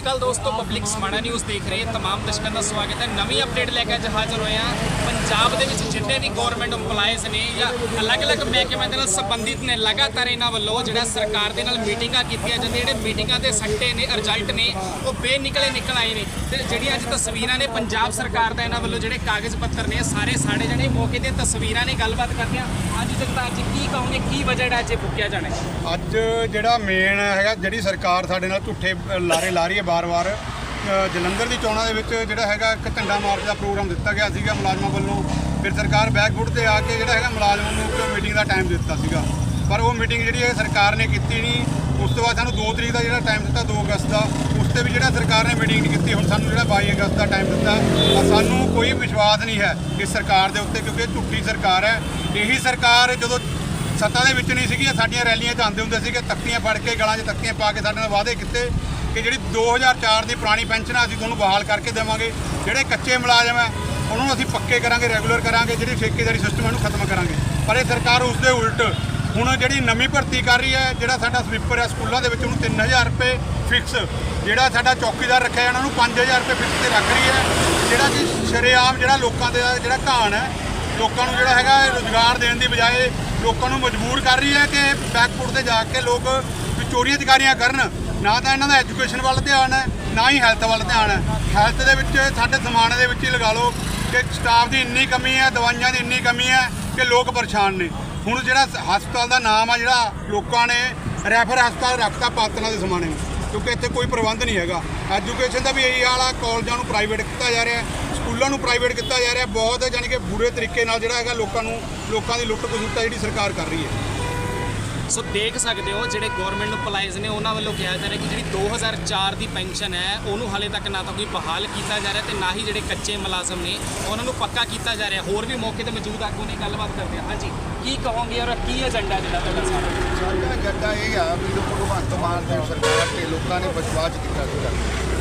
ਅਕਾਲ ਦੋਸਤੋ public Samana news ਦੇਖ ਰਹੇ, ਤਮਾਮ ਦਰਸ਼ਕਾਂ ਦਾ ਸਵਾਗਤ ਹੈ। ਨਵੀਂ ਅਪਡੇਟ ਲੈ ਕੇ ਅੱਜ ਹਾਜ਼ਰ ਹੋਏ ਹਾਂ। ਪੰਜਾਬ ਦੇ ਵਿੱਚ ਜਿੰਨੇ ਵੀ ਗਵਰਨਮੈਂਟ EMPLOYEES ਨੇ ਜਾਂ ਅਲੱਗ-ਅਲੱਗ ਮਹਿਕਮਿਆਂ ਦੇ ਨਾਲ ਸੰਬੰਧਿਤ ਨੇ, ਲਗਾਤਾਰ ਇਹਨਾਂ ਵੱਲੋਂ ਜਿਹੜਾ ਸਰਕਾਰ ਦੇ ਨਾਲ ਮੀਟਿੰਗਾਂ ਕੀਤੀਆਂ ਜਾਂਦੀਆਂ ਜਿਹੜੇ ਮੀਟਿੰਗਾਂ ਦੇ ਸੱਟੇ ਨੇ ਰਿਜ਼ਲਟ ਨੇ, ਉਹ ਬੇਨਿਕਲੇ ਨਿਕਲ ਆਏ ਨੇ। ਤੇ ਜਿਹੜੀਆਂ ਅੱਜ ਤਸਵੀਰਾਂ ਨੇ ਪੰਜਾਬ ਸਰਕਾਰ ਦਾ, ਇਹਨਾਂ ਵੱਲੋਂ ਜਿਹੜੇ ਕਾਗਜ਼ ਪੱਤਰ ਨੇ ਸਾਰੇ ਸਾੜੇ ਜਿਹੜੇ ਮੌਕੇ ਦੀਆਂ ਤਸਵੀਰਾਂ ਨੇ ਗੱਲਬਾਤ ਕਰਦੇ ਹਾਂ। ਅੱਜ ਜਗਤਾਰ ਜੀ, ਕੀ ਕਹੋਗੇ, ਕੀ ਬਜਟ ਅੱਜ ਇਹ ਫੁੱਕਿਆ ਜਾਣਾ ਅੱਜ ਜਿਹੜਾ ਮੇਨ ਹੈਗਾ, ਜਿਹੜੀ ਸਰਕਾਰ ਸਾਡੇ ਨਾਲ ਝੂਠੇ ਲਾਰੇ ਲਾ ਰਹੀ ਹੈ ਬਾਰ-ਬਾਰ ਜਲੰਧਰ ਦੀ ਚੋਣਾਂ ਦੇ ਵਿੱਚ ਜਿਹੜਾ ਹੈਗਾ ਇੱਕ ਝੰਡਾ ਮਾਰਚ ਦਾ ਪ੍ਰੋਗਰਾਮ ਦਿੱਤਾ ਗਿਆ ਸੀਗਾ ਮੁਲਾਜ਼ਮਾਂ ਵੱਲੋਂ। ਫਿਰ ਸਰਕਾਰ ਬੈਕਵੁੱਡ ਤੇ ਆ ਕੇ ਜਿਹੜਾ ਹੈਗਾ ਮੁਲਾਜ਼ਮਾਂ ਨੂੰ ਇੱਕ ਮੀਟਿੰਗ ਦਾ ਟਾਈਮ ਦਿੱਤਾ ਸੀਗਾ। ਪਰ ਉਹ ਮੀਟਿੰਗ ਜਿਹੜੀ ਹੈ ਸਰਕਾਰ ਨੇ ਕੀਤੀ ਨਹੀਂ। ਉਸ ਤੋਂ ਬਾਅਦ ਸਾਨੂੰ 2 ਤਰੀਕ ਦਾ ਜਿਹੜਾ ਟਾਈਮ ਦਿੱਤਾ 2 ਅਗਸਤ ਦਾ। ਉਸ ਤੇ ਵੀ ਜਿਹੜਾ ਸਰਕਾਰ ਨੇ ਮੀਟਿੰਗ ਨਹੀਂ ਕੀਤੀ, ਹੁਣ ਸਾਨੂੰ ਜਿਹੜਾ 22 ਅਗਸਤ ਦਾ ਟਾਈਮ ਦਿੱਤਾ ਸਾਨੂੰ ਕੋਈ ਵਿਸ਼ਵਾਸ ਨਹੀਂ ਹੈ ਇਸ ਸਰਕਾਰ ਦੇ ਉੱਤੇ, ਕਿਉਂਕਿ ਇਹ ਝੂਠੀ ਸਰਕਾਰ ਹੈ। ਇਹੀ ਸਰਕਾਰ ਜਦੋਂ ਸੱਤਾ ਦੇ ਵਿੱਚ ਨਹੀਂ ਸੀਗੀਆਂ, ਸਾਡੀਆਂ ਰੈਲੀਆਂ 'ਚ ਆਉਂਦੇ ਹੁੰਦੇ ਸੀਗੇ ਤਖਤੀਆਂ ਫੜ ਕੇ, ਗਲਾਂ 'ਚ ਤਖਤੀਆਂ ਪਾ ਕੇ ਸਾਡੇ ਨਾਲ ਵਾਅਦੇ ਕੀਤੇ। ਕਿ ਜਿਹੜੀ 2004 ਦੀ ਪੁਰਾਣੀ ਪੈਨਸ਼ਨ ਆ, ਅਸੀਂ ਤੁਹਾਨੂੰ ਬਹਾਲ ਕਰਕੇ ਦੇਵਾਂਗੇ। ਜਿਹੜੇ ਕੱਚੇ ਮੁਲਾਜ਼ਮ ਹੈ ਉਹਨਾਂ ਨੂੰ ਅਸੀਂ ਪੱਕੇ ਕਰਾਂਗੇ, ਰੈਗੂਲਰ ਕਰਾਂਗੇ, ਜਿਹੜੀ ਠੇਕੇਦਾਰੀ ਸਿਸਟਮ ਇਹਨੂੰ ਖਤਮ ਕਰਾਂਗੇ। ਪਰ ਇਹ ਸਰਕਾਰ ਉਸ ਦੇ ਉਲਟ, ਹੁਣ ਜਿਹੜੀ ਨਵੀਂ ਭਰਤੀ ਕਰ ਰਹੀ ਹੈ ਜਿਹੜਾ ਸਾਡਾ ਸਵੀਪਰ ਹੈ ਸਕੂਲਾਂ ਦੇ ਵਿੱਚ, ਉਹਨੂੰ 3000 ਰੁਪਏ ਫਿਕਸ ਜਿਹੜਾ ਸਾਡਾ ਚੌਕੀਦਾਰ ਰੱਖਿਆ, ਇਹਨਾਂ ਨੂੰ 5000 ਰੁਪਏ ਫਿਕਸ ਤੇ ਰੱਖ ਰਹੀ ਹੈ ਜਿਹੜਾ ਕਿ ਸ਼ਰੇਆਮ ਜਿਹੜਾ ਲੋਕਾਂ ਦੇ, ਜਿਹੜਾ ਘਾਣ ਹੈ ਲੋਕਾਂ ਨੂੰ ਜਿਹੜਾ ਹੈਗਾ ਰੋਜ਼ਗਾਰ ਦੇਣ ਦੀ ਬਜਾਏ ਲੋਕਾਂ ਨੂੰ ਮਜਬੂਰ ਕਰ ਰਹੀ ਹੈ ਕਿ ਬੈਕਫੁੱਟ ਤੇ ਜਾ ਕੇ ਲੋਕ ਚੋਰੀਆਂ ਚਕਾਰੀਆਂ ਕਰਨ। ਨਾ ਤਾਂ ਇਹਨਾਂ ਦਾ ਐਜੂਕੇਸ਼ਨ ਵੱਲ ਧਿਆਨ ਹੈ, ਨਾ ਹੀ ਹੈਲਥ ਵੱਲ ਧਿਆਨ ਹੈ। ਹੈਲਥ ਦੇ ਵਿੱਚ, ਸਾਡੇ ਸਮਾਨ ਦੇ ਵਿੱਚ ਹੀ ਲਗਾ ਲਓ ਕਿ ਸਟਾਫ ਦੀ ਇੰਨੀ ਕਮੀ ਹੈ, ਦਵਾਈਆਂ ਦੀ ਇੰਨੀ ਕਮੀ ਹੈ ਕਿ ਲੋਕ ਪਰੇਸ਼ਾਨ ਨੇ। ਹੁਣ ਜਿਹੜਾ ਹਸਪਤਾਲ ਦਾ ਨਾਮ ਆ, ਜਿਹੜਾ ਲੋਕਾਂ ਨੇ ਰੈਫਰ ਹਸਪਤਾਲ ਰੱਖਤਾ ਪਾਤਨਾ ਦੇ ਸਮਾਣੇ ਨੂੰ ਕਿਉਂਕਿ ਇੱਥੇ ਕੋਈ ਪ੍ਰਬੰਧ ਨਹੀਂ ਹੈਗਾ। ਐਜੂਕੇਸ਼ਨ ਦਾ ਵੀ ਇਹੀ ਹਾਲ ਆ, ਕਾਲਜਾਂ ਨੂੰ ਪ੍ਰਾਈਵੇਟ ਕੀਤਾ ਜਾ ਰਿਹਾ ਸਕੂਲਾਂ ਨੂੰ ਪ੍ਰਾਈਵੇਟ ਕੀਤਾ ਜਾ ਰਿਹਾ ਬਹੁਤ ਜਾਣੀ ਕਿ ਬੁਰੇ ਤਰੀਕੇ ਨਾਲ ਜਿਹੜਾ ਹੈਗਾ ਲੋਕਾਂ ਨੂੰ, ਲੋਕਾਂ ਦੀ ਲੁੱਟ ਖਸੁੱਟ ਆ ਜਿਹੜੀ ਸਰਕਾਰ ਕਰ ਰਹੀ ਹੈ। ਸੋ ਦੇਖ ਸਕਦੇ ਹੋ ਜਿਹੜੇ ਗਵਰਨਮੈਂਟ ਇੰਪਲਾਈਜ਼ ਨੇ ਉਹਨਾਂ ਵੱਲੋਂ ਕਿਹਾ ਜਾ ਰਿਹਾ ਕਿ ਜਿਹੜੀ 2004 ਦੀ ਪੈਨਸ਼ਨ ਹੈ, ਉਹਨੂੰ ਹਾਲੇ ਤੱਕ ਨਾ ਤਾਂ ਕੋਈ ਬਹਾਲ ਕੀਤਾ ਜਾ ਰਿਹਾ ਤੇ ਨਾ ਹੀ ਜਿਹੜੇ ਕੱਚੇ ਮੁਲਾਜ਼ਮ ਨੇ, ਉਹਨਾਂ ਨੂੰ ਪੱਕਾ ਕੀਤਾ ਜਾ ਰਿਹਾ। ਹੋਰ ਵੀ ਮੌਕੇ ਤੇ ਮੌਜੂਦ ਆਗੂ ਨੇ ਗੱਲਬਾਤ ਕਰਦੇ ਹਾਂ। ਹਾਂਜੀ, ਕੀ ਕਹੋਗੇ ਔਰ ਕੀ ਏਜੰਡਾ ਜਿਹੜਾ ਤੁਹਾਡਾ ਸਾਰਾ? ਸਾਡਾ ਏਜੰਡਾ ਇਹ ਆ ਵੀ ਜੋ ਭਗਵੰਤ ਮਾਨ ਦੀ ਸਰਕਾਰ ਤੇ ਲੋਕਾਂ ਨੇ ਵਿਸ਼ਵਾਸ ਕੀਤਾ ਸੀਗਾ।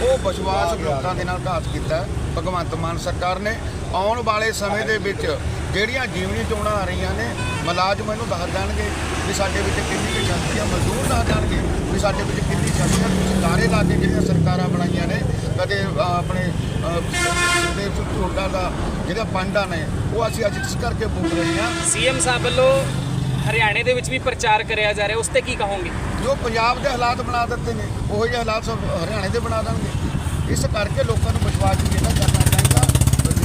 ਉਹ ਵਿਸ਼ਵਾਸ ਲੋਕਾਂ ਦੇ ਨਾਲ ਘਾਤ ਕੀਤਾ। ਭਗਵੰਤ ਮਾਨ ਸਰਕਾਰ ਨੇ ਆਉਣ ਵਾਲੇ ਸਮੇਂ ਦੇ ਵਿੱਚ ਜਿਹੜੀਆਂ ਜੀਵਨੀ ਚੋਣਾਂ ਆ ਰਹੀਆਂ ਨੇ ਮੁਲਾਜ਼ਮ ਇਹਨੂੰ ਦੱਸ ਦੇਣਗੇ ਵੀ ਸਾਡੇ ਵਿੱਚ ਕਿੰਨੀ ਕੁ ਸ਼ਕਤੀ ਆ ਮਜ਼ਦੂਰ ਦੱਸ ਦੇਣਗੇ ਵੀ ਸਾਡੇ ਵਿੱਚ ਕਿੰਨੀ ਸ਼ਕਤੀ ਆ। ਤੁਸੀਂ ਸਾਰੇ ਲਾ ਕੇ ਜਿਹੜੀਆਂ ਸਰਕਾਰਾਂ ਬਣਾਈਆਂ ਨੇ ਕਦੇ ਆਪਣੇ ਦੇ ਛੋਟਾ ਦਾ ਜਿਹੜਾ ਪੰਡਾ ਨੇ ਉਹ ਅਸੀਂ ਅੱਜ ਇਸ ਕਰਕੇ ਬੋਲ ਰਹੇ ਹਾਂ। ਸੀਐਮ ਸਾਹਿਬ ਵੱਲੋਂ ਹਰਿਆਣੇ ਦੇ ਵਿੱਚ ਵੀ ਪ੍ਰਚਾਰ ਕਰਿਆ ਜਾ ਰਿਹਾ ਉਸ ਤੇ ਕੀ ਕਹੋਗੇ? ਜੋ ਪੰਜਾਬ ਦੇ ਹਾਲਾਤ ਬਣਾ ਦਿੱਤੇ ਨੇ ਉਹੋ ਜਿਹੇ ਹਾਲਾਤ ਸਭ ਹਰਿਆਣੇ ਦੇ ਬਣਾ ਦੇਣਗੇ। ਇਸ ਕਰਕੇ ਲੋਕਾਂ ਨੂੰ ਵਿਸ਼ਵਾਸ ਨਹੀਂ ਇਹਨਾਂ ਕਰਨਾ ਚਾਹੀਦਾ।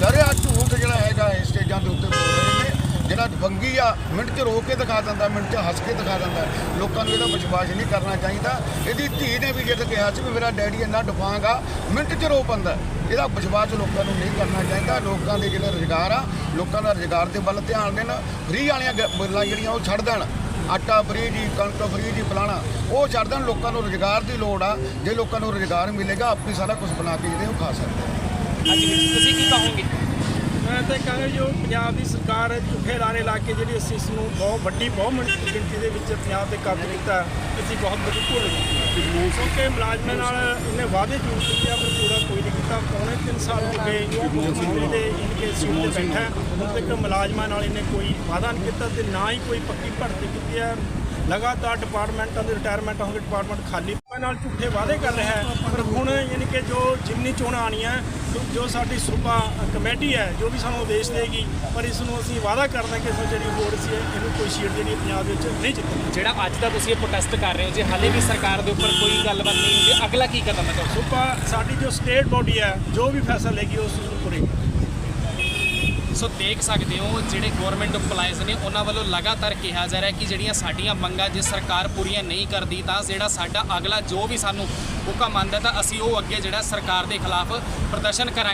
ਲਰਿਆ ਝੂਠ ਜਿਹੜਾ ਹੈਗਾ ਇਹ ਸਟੇਜਾਂ ਦੇ ਉੱਤੇ ਬੋਲ ਰਹੇ ਨੇ ਜਿਹੜਾ ਵੰਗੀ ਆ ਮਿੰਟ 'ਚ ਰੋ ਕੇ ਦਿਖਾ ਦਿੰਦਾ, ਮਿੰਟ 'ਚ ਹੱਸ ਕੇ ਦਿਖਾ ਦਿੰਦਾ। ਲੋਕਾਂ ਨੂੰ ਇਹਦਾ ਵਿਸ਼ਵਾਸ ਨਹੀਂ ਕਰਨਾ ਚਾਹੀਦਾ। ਇਹਦੀ ਧੀ ਨੇ ਵੀ ਜਦ ਕਿਹਾ ਸੀ ਵੀ ਮੇਰਾ ਡੈਡੀ ਇੰਨਾ ਡਫਾਂਗਾ ਮਿੰਟ 'ਚ ਰੋ ਪੰਦਾ। ਇਹਦਾ ਵਿਸ਼ਵਾਸ ਲੋਕਾਂ ਨੂੰ ਨਹੀਂ ਕਰਨਾ ਚਾਹੀਦਾ। ਲੋਕਾਂ ਦੇ ਜਿਹੜਾ ਰੁਜ਼ਗਾਰ ਆ, ਲੋਕਾਂ ਦਾ ਰੁਜ਼ਗਾਰ ਦੇ ਵੱਲ ਧਿਆਨ ਦੇਣ। ਫ੍ਰੀ ਵਾਲੀਆਂ ਗ- ਗੱਲਾਂ ਜਿਹੜੀਆਂ ਉਹ ਛੱਡ ਦੇਣ। ਆਟਾ ਫਰੀ ਜੀ ਕਣਕ ਫਰੀ ਜੀ ਫਲਾਣਾ, ਉਹ ਛੱਡ ਦੇਣ। ਲੋਕਾਂ ਨੂੰ ਰੁਜ਼ਗਾਰ ਦੀ ਲੋੜ ਆ। ਜੇ ਲੋਕਾਂ ਨੂੰ ਰੁਜ਼ਗਾਰ ਮਿਲੇਗਾ, ਆਪੇ ਸਾਰਾ ਕੁਝ ਬਣਾ ਕੇ ਜਿਹੜੇ ਉਹ ਖਾ ਸਕਦੇ ਆ। ਤੁਸੀਂ ਕੀ ਕਹੋਗੇ? ਮੈਂ ਤਾਂ ਕਹਾਂਗਾ ਜੋ ਪੰਜਾਬ ਦੀ ਸਰਕਾਰ ਝੂਠੇ ਲਾਰੇ ਲਾ ਕੇ ਜਿਹੜੀ ਅਸੀਂ ਇਸ ਨੂੰ ਬਹੁਤ ਵੱਡੀ ਬਹੁਮਤ ਗਿਣਤੀ ਦੇ ਵਿੱਚ ਪੰਜਾਬ ਤੇ ਕਬਜ਼ਾ ਕੀਤਾ, ਅਸੀਂ ਬਹੁਤ ਵੱਡੀ ਭੁੱਲ ਗਏ। ਕਿਉਂਕਿ ਮੁਲਾਜ਼ਮਾਂ ਨਾਲ ਇਹਨੇ ਵਾਅਦੇ ਝੂਠ ਕੀਤੇ ਆ, ਪਰ ਪੂਰਾ ਕੋਈ ਨਹੀਂ ਕੀਤਾ। ਪੌਣੇ 3 ਸਾਲ ਹੋ ਗਏ ਮੰਤਰੀ ਦੇ ਇਨਕੇ ਸੀਟ ਤੇ ਬੈਠਾ। ਹੈ। ਹੁਣ ਤੱਕ ਮੁਲਾਜ਼ਮਾਂ ਨਾਲ ਇਹਨੇ ਕੋਈ ਵਾਅਦਾ ਨਹੀਂ ਕੀਤਾ ਤੇ ਨਾ ਹੀ ਕੋਈ ਪੱਕੀ ਭਰਤੀ ਕੀਤੀ ਹੈ ਲਗਾਤਾਰ ਡਿਪਾਰਟਮੈਂਟਾਂ ਦੇ ਰਿਟਾਇਰਮੈਂਟ ਹੋਣਗੇ ਡਿਪਾਰਟਮੈਂਟ ਖਾਲੀ ਨਾਲ ਝੂਠੇ ਵਾਅਦੇ ਕਰ ਰਿਹਾ ਹੈ। ਪਰ ਹੁਣ ਯਾਨੀ ਕਿ ਜੋ ਜਿਮਨੀ ਚੋਣਾਂ ਆਣੀਆਂ ਜੋ- ਜੋ ਸਾਡੀ ਸੂਬਾ ਕਮੇਟੀ ਹੈ ਜੋ ਵੀ ਸਾਨੂੰ ਆਦੇਸ਼ ਦੇਗੀ ਪਰ ਇਸ ਨੂੰ ਅਸੀਂ ਵਾਅਦਾ ਕਰਦੇ ਹਾਂ ਕਿ ਨੂੰ ਜਿਹੜੀ ਵੋਟ ਸੀ ਇਹਨੂੰ ਕੋਈ ਸੀਟ ਜਿਹੜੀ ਪੰਜਾਬ ਵਿੱਚ ਨਹੀਂ ਜਿੱਤਣੀ। ਜਿਹੜਾ ਅੱਜ ਦਾ ਤੁਸੀਂ ਇਹ ਪ੍ਰੋਟੈਸਟ ਕਰ ਰਹੇ ਹੋ ਜੇ ਹਾਲੇ ਵੀ ਸਰਕਾਰ ਦੇ ਉੱਪਰ ਕੋਈ ਗੱਲਬਾਤ ਨਹੀਂ ਹੁੰਦੀ ਅਗਲਾ ਕੀ ਕਦਮ ਹੈ ਸੂਬਾ ਸਾਡੀ ਜੋ ਸਟੇਟ ਬੋਡੀ ਹੈ ਜੋ ਵੀ ਫੈਸਲਾ ਲੇਗੀ ਉਸ ਨੂੰ ਪੂਰੀ ਸੋ ਦੇਖ ਸਕਦੇ ਹੋ ਜਿਹੜੇ ਗਵਰਨਮੈਂਟ EMPLOYEES ਨੇ, ਉਹਨਾਂ ਵੱਲੋਂ ਲਗਾਤਾਰ ਕਿਹਾ ਜਾ ਰਿਹਾ ਕਿ ਜਿਹੜੀਆਂ ਸਾਡੀਆਂ ਮੰਗਾਂ ਜੇ ਸਰਕਾਰ ਪੂਰੀਆਂ ਨਹੀਂ ਕਰਦੀ ਤਾਂ ਜਿਹੜਾ ਸਾਡਾ ਅਗਲਾ ਜੋ ਵੀ ਸਾਨੂੰ ਹੁਕਮ ਆਉਂਦਾ ਤਾਂ ਅਸੀਂ ਉਹ ਅੱਗੇ ਜਿਹੜਾ ਸਰਕਾਰ ਦੇ ਖਿਲਾਫ ਪ੍ਰਦਰਸ਼ਨ ਕਰਾਂਗੇ।